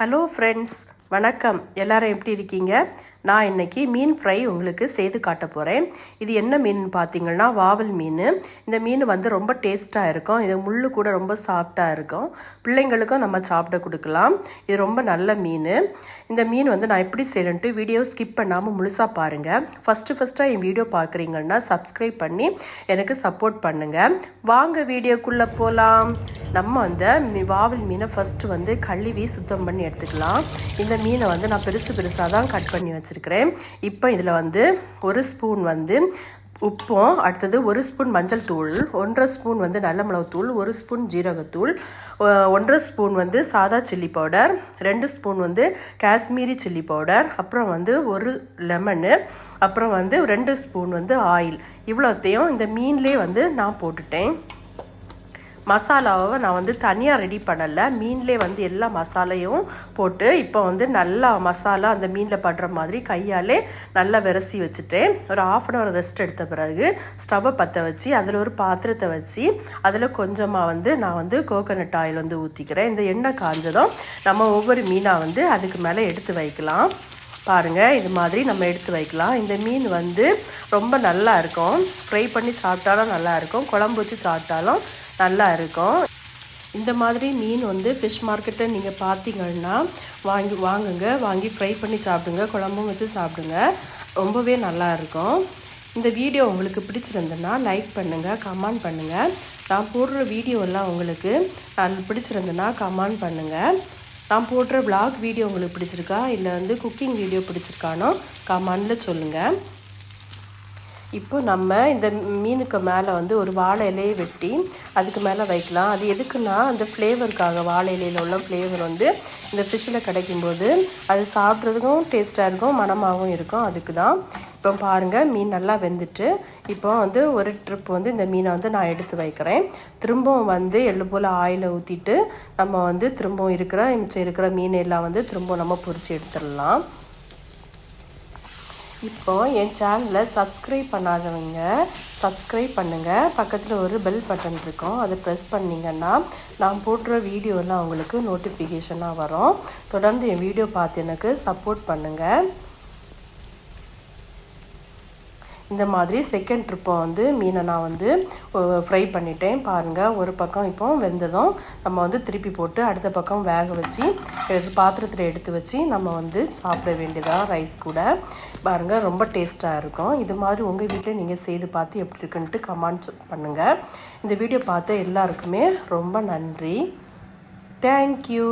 Hello friends வணக்கம். எல்லாரும் எப்படி இருக்கீங்க? நான் இன்னைக்கு மீன் ஃப்ரை உங்களுக்கு செய்து காட்ட போகிறேன் இது என்ன மீன் பார்த்தீங்கன்னா வாவல் மீன். இந்த மீன் வந்து ரொம்ப டேஸ்ட்டாக இருக்கும். இது முள் கூட ரொம்ப சாஃப்டாக இருக்கும். பிள்ளைங்களுக்கும் நம்ம சாப்பிட கொடுக்கலாம். இது ரொம்ப நல்ல மீன். இந்த மீன் வந்து நான் எப்படி செய்யணுன்ட்டு வீடியோ ஸ்கிப் பண்ணாமல் முழுசாக பாருங்கள் ஃபஸ்ட்டு ஃபஸ்ட்டாக என் வீடியோ பார்க்குறீங்கன்னா சப்ஸ்கிரைப் பண்ணி எனக்கு சப்போர்ட் பண்ணுங்கள் வாங்க வீடியோக்குள்ளே போகலாம் நம்ம வந்து வாவல் மீனை ஃபஸ்ட்டு வந்து கழுவி சுத்தம் பண்ணி எடுத்துக்கலாம். இந்த மீனை வந்து நான் பெருசு பெருசாக தான் கட் பண்ணி வச்சுருக்கிறேன். இப்போ இதில் வந்து ஒரு ஸ்பூன் வந்து உப்பும் அடுத்தது ஒரு ஸ்பூன் மஞ்சள் தூள் ஒன்றரை ஸ்பூன் வந்து நல்ல மிளகுத்தூள் ஒரு ஸ்பூன் ஜீரகத்தூள் ஒன்றரை ஸ்பூன் வந்து சாதா சில்லி பவுடர் ரெண்டு ஸ்பூன் வந்து காஷ்மீரி சில்லி பவுடர் அப்புறம் வந்து ஒரு லெமனு அப்புறம் வந்து ரெண்டு ஸ்பூன் வந்து ஆயில். இவ்வளோத்தையும் இந்த மீன்லேயே வந்து நான் போட்டுட்டேன். மசாலாவை நான் வந்து தனியாக ரெடி பண்ணலை. மீன்லே வந்து எல்லா மசாலையும் போட்டு இப்போ வந்து நல்லா மசாலா அந்த மீனில் படுற மாதிரி கையாலே நல்லா விரசி வச்சுட்டேன். ஒரு ஆஃப் அன் ஹவர் ரெஸ்ட் எடுத்த பிறகு ஸ்டவ்வை பற்ற வச்சு அதில் ஒரு பாத்திரத்தை வச்சு அதில் கொஞ்சமாக வந்து நான் வந்து கோகனட் ஆயில் வந்து ஊற்றிக்கிறேன் இந்த எண்ணெய் காஞ்சதும் நம்ம ஒவ்வொரு மீனாக வந்து அதுக்கு மேலே எடுத்து வைக்கலாம். பாருங்கள் இது மாதிரி நம்ம எடுத்து வைக்கலாம். இந்த மீன் வந்து ரொம்ப நல்லா இருக்கும். ஃப்ரை பண்ணி சாப்பிட்டாலும் நல்லா இருக்கும். குழம்பு வச்சு சாப்பிட்டாலும் நல்லா இருக்கும். இந்த மாதிரி மீன் வந்து ஃபிஷ் மார்க்கெட்டை நீங்கள் பார்த்தீங்கன்னா வாங்கி வாங்குங்க. வாங்கி ஃப்ரை பண்ணி சாப்பிடுங்க. குழம்பும் வச்சு சாப்பிடுங்க. ரொம்பவே நல்லா இருக்கும். இந்த வீடியோ உங்களுக்கு பிடிச்சிருந்ததுன்னா லைக் பண்ணுங்கள் கமெண்ட் பண்ணுங்கள் நான் போடுற வீடியோலாம் உங்களுக்கு நான் பிடிச்சிருந்ததுன்னா கமெண்ட் பண்ணுங்கள் நான் போடுற vlog வீடியோ உங்களுக்கு பிடிச்சிருக்கா? இல்லை வந்து குக்கிங் வீடியோ பிடிச்சிருக்கானோ கமெண்டில் சொல்லுங்கள் இப்போ நம்ம இந்த மீனுக்கு மேலே வந்து ஒரு வாழை இலையை வெட்டி அதுக்கு மேலே வைக்கலாம். அது எதுக்குன்னா அந்த ஃப்ளேவருக்காக வாழை இலையில் உள்ள ஃப்ளேவர் வந்து இந்த ஃபிஷ்ஷில் கிடைக்கும்போது அது சாப்பிட்றதுக்கும் டேஸ்ட்டாக இருக்கும் மணமாகவும் இருக்கும். அதுக்கு தான் இப்போ பாருங்கள் மீன் நல்லா வெந்துட்டு இப்போ வந்து ஒரு ட்ரிப் வந்து இந்த மீனை வந்து நான் எடுத்து வைக்கிறேன். திரும்பவும் வந்து எள்ளு போல் ஆயிலை ஊற்றிட்டு நம்ம வந்து திரும்பவும் இருக்கிற மிச்சம் இருக்கிற மீன் எல்லாம் வந்து திரும்பவும் நம்ம பொறிச்சு எடுத்துடலாம். இப்போ என் சேனலை சப்ஸ்கிரைப் பண்ணாதவங்க சப்ஸ்கிரைப் பண்ணுங்கள் பக்கத்தில் ஒரு பெல் பட்டன் இருக்கும். அதை ப்ரெஸ் பண்ணிங்கன்னா நான் போடுற வீடியோலாம் உங்களுக்கு நோட்டிஃபிகேஷனாக வரும். தொடர்ந்து என் வீடியோ பார்த்து எனக்கு சப்போர்ட் பண்ணுங்கள் இந்த மாதிரி செகண்ட் ட்ரிப்பை வந்து மீனை நான் வந்து ஃப்ரை பண்ணிட்டேன். பாருங்கள் ஒரு பக்கம் இப்போ வெந்ததும் நம்ம வந்து திருப்பி போட்டு அடுத்த பக்கம் வேக வச்சு எடுத்து பாத்திரத்தில் எடுத்து வச்சு நம்ம வந்து சாப்பிட வேண்டியதாக ரைஸ் கூட. பாருங்கள் ரொம்ப டேஸ்ட்டாக இருக்கும். இது மாதிரி உங்கள் வீட்டில் நீங்கள் செய்து பார்த்து எப்படி இருக்குன்ட்டு கமெண்ட் பண்ணுங்கள் இந்த வீடியோ பார்த்த எல்லாருக்குமே ரொம்ப நன்றி. தேங்க்யூ